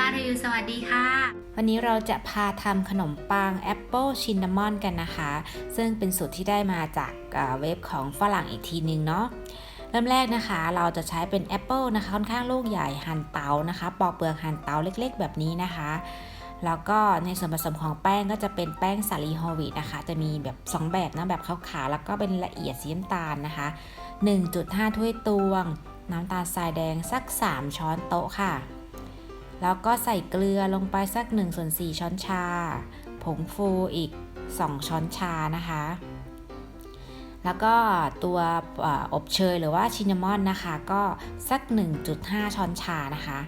บ้านรีวิวสวัสดีค่ะ วันนี้เราจะพาทำขนมปังแอปเปิลชินนามอนกันนะคะ ซึ่งเป็นสูตรที่ได้มาจากเว็บของฝรั่งอีกทีนึงเนาะเริ่มแรกนะคะเราจะใช้เป็นแอปเปิลนะคะค่อนข้างลูกใหญ่หั่นเตานะคะ ปอกเปลือกหั่นเตาเล็กๆ แบบนี้นะคะ แล้วก็ในส่วนผสมของแป้งก็จะเป็นแป้งสาลีโฮลวีตนะคะ จะมีแบบ 2 แบบนะแบบขาวๆแล้วก็เป็นละเอียดสีน้ำตาลนะคะ 1.5 ถ้วยตวง น้ำตาลทรายแดงสัก 3 ช้อนโต๊ะค่ะ แล้วก็ใส่เกลือลงไปสัก1ส่วน4ช้อนชา ผงฟูอีก 2 ช้อนชานะคะ แล้วก็ตัวอบเชยหรือว่าชินนามอนนะคะ ก็สัก 1.5 ช้อนชานะคะ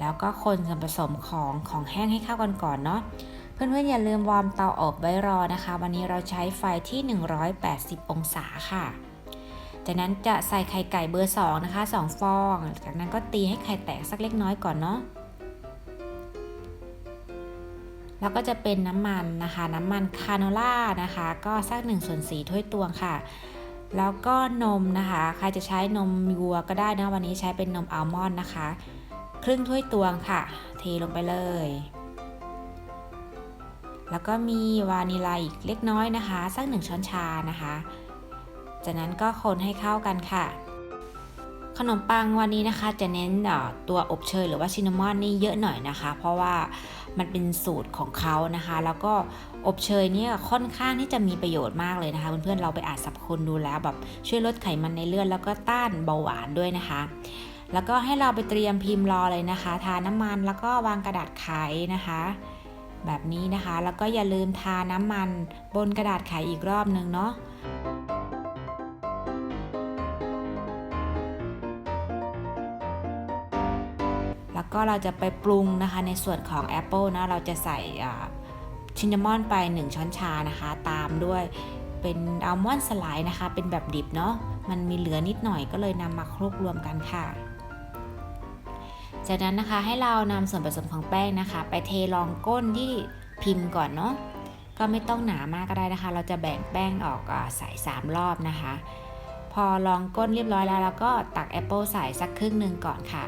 แล้วก็คนส่วนผสมของของแห้งให้เข้ากันก่อนเนาะเพื่อนๆอย่าลืมวอร์มเตาอบไว้รอนะคะ วันนี้เราใช้ไฟที่ 180 องศาค่ะจากนั้นจะใส่ไข่ไก่เบอร์ 2 นะคะ 2 ฟอง จากนั้นก็ตีให้ไข่แตกสักเล็กน้อยก่อนเนาะ แล้วก็จะเป็นน้ำมันนะคะ น้ำมันคาโนล่านะคะ ก็สัก1ส่วน4ถ้วยตวงค่ะ แล้วก็นมนะคะ ใครจะใช้นมวัวก็ได้นะ วันนี้ใช้เป็นนมอัลมอนด์นะคะ ครึ่งถ้วยตวงค่ะ เทลงไปเลย แล้วก็มีวานิลาอีกเล็กน้อยนะคะ สักหนึ่งช้อนชานะคะ จากนั้นก็คนให้เข้ากันค่ะ ขนมปังวันนี้นะคะจะเน้นตัวอบเชยหรือว่าชินามอนนี่เยอะหน่อยนะคะ เพราะว่ามันเป็นสูตรของเขานะคะ แล้วก็อบเชยเนี่ยค่อนข้างที่จะมีประโยชน์มากเลยนะคะ เพื่อนๆเราไปอ่านสรรพคุณดูแล้วแบบช่วยลดไขมันในเลือดแล้วก็ต้านเบาหวานด้วยนะคะ แล้วก็ให้เราไปเตรียมพิมพ์รอเลยนะคะ ทาน้ำมันแล้วก็วางกระดาษไขนะคะ แบบนี้นะคะแล้วก็อย่าลืมทาน้ำมันบนกระดาษไขอีกรอบนึงเนาะ แล้วก็เราจะไปปรุงนะคะในส่วนของแอปเปิลนะเราจะใส่ชินนามอนไป 1 ช้อนชานะคะ ตามด้วยเป็นอัลมอนด์สไลด์นะคะ เป็นแบบดิบเนาะมันมีเหลือนิดหน่อยก็เลยนำมาคลุกรวมกันค่ะ จากนั้นนะคะให้เรานำส่วนผสมของแป้งนะคะ ไปเทรองก้นที่พิมพ์ก่อนเนาะก็ไม่ต้องหนามากก็ได้นะคะ เราจะแบ่งแป้งออกอใส่3รอบนะคะ พอรองก้นเรียบร้อยแล้วเราก็ตักแอปเปิลใส่สักครึ่งหนึ่งก่อนค่ะ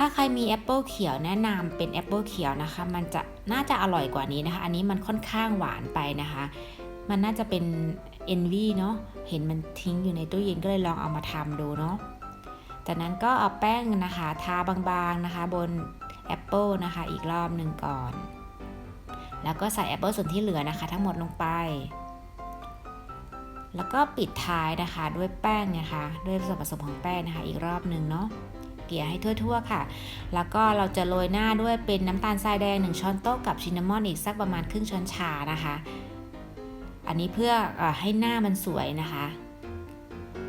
ถ้าใครมีแอปเปิลเขียวแนะนำเป็นแอปเปิลเขียวนะคะ มันจะน่าจะอร่อยกว่านี้นะคะ อันนี้มันค่อนข้างหวานไปนะคะ มันน่าจะเป็นเอนวีเนาะเห็นมันทิ้งอยู่ในตู้เย็นก็เลยลองเอามาทำดูเนาะจากนั้นก็เอาแป้งนะคะ ทาบางๆนะคะบนแอปเปิลนะคะอีกรอบหนึ่งก่อน แล้วก็ใส่แอปเปิลส่วนที่เหลือนะคะ ทั้งหมดลงไป แล้วก็ปิดท้ายนะคะด้วยแป้งนะคะ ด้วยส่วนผสมของแป้งนะคะ อีกรอบหนึ่งเนาะ กลี่ยให้ทั่วๆค่ะ แล้วก็เราจะโรยหน้าด้วยเป็นน้ำตาลทรายแดง 1 ช้อนโต๊ะกับชินนามอนอีกสักประมาณครึ่งช้อนชานะคะ อันนี้เพื่ออให้หน้ามันสวยนะคะ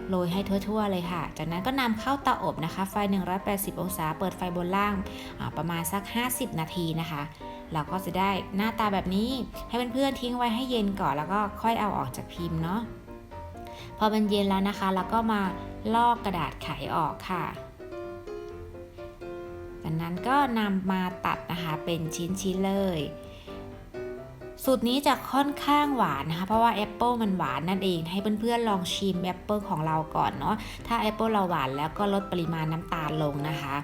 โรยให้ทั่วๆเลยค่ะ จากนั้นก็นำเข้าเตาอบนะคะ ไฟ 180 องศา เปิดไฟบนล่างประมาณสัก 50 นาทีนะคะ เราก็จะได้หน้าตาแบบนี้ ให้เพื่อนๆทิ้งไว้ให้เย็นก่อน แล้วก็ค่อยเอาออกจากพิมพ์เนาะ พอมันเย็นแล้วนะคะแล้วก็มาลอกกระดาษไขออกค่ะ จากนั้นก็นำมาตัดนะคะเป็นชิ้นๆเลย สูตรนี้จะค่อนข้างหวานนะคะ เพราะว่าแอปเปิลมันหวานนั่นเอง ให้เพื่อนๆลองชิมแอปเปิลของเราก่อนเนาะ ถ้าแอปเปิลเราหวานแล้วก็ลดปริมาณน้ำตาลลงนะคะ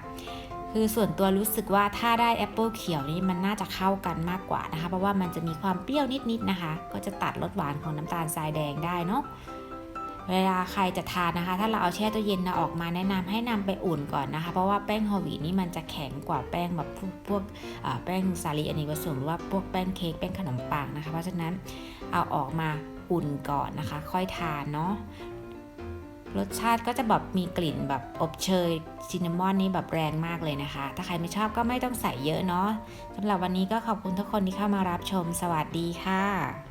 คือส่วนตัวรู้สึกว่าถ้าได้แอปเปิลเขียวนี่มันน่าจะเข้ากันมากกว่านะคะ เพราะว่ามันจะมีความเปรี้ยวนิดๆนะคะ ก็จะตัดรสหวานของน้ำตาลทรายแดงได้เนาะ เวลาใครจะทานนะคะ ถ้าเราเอาแช่ตู้เย็นนะออกมาแนะนำให้นำไปอุ่นก่อนนะคะ เพราะว่าแป้งฮลวีนี่มันจะแข็งกว่าแป้งแบบพวกพวกแป้งสาลีอเนกประสงค์หรือว่าพวกแป้งเค้กแป้งขนมปังนะคะ เพราะฉะนั้นเอาออกมาอุ่นก่อนนะคะ ค่อยทานเนาะรสชาติก็จะแบบมีกลิ่นแบบอบเชยซินนามอนนี่แบบแรงมากเลยนะคะ ถ้าใครไม่ชอบก็ไม่ต้องใส่เยอะเนาะสำหรับวันนี้ก็ขอบคุณทุกคนที่เข้ามารับชม สวัสดีค่ะ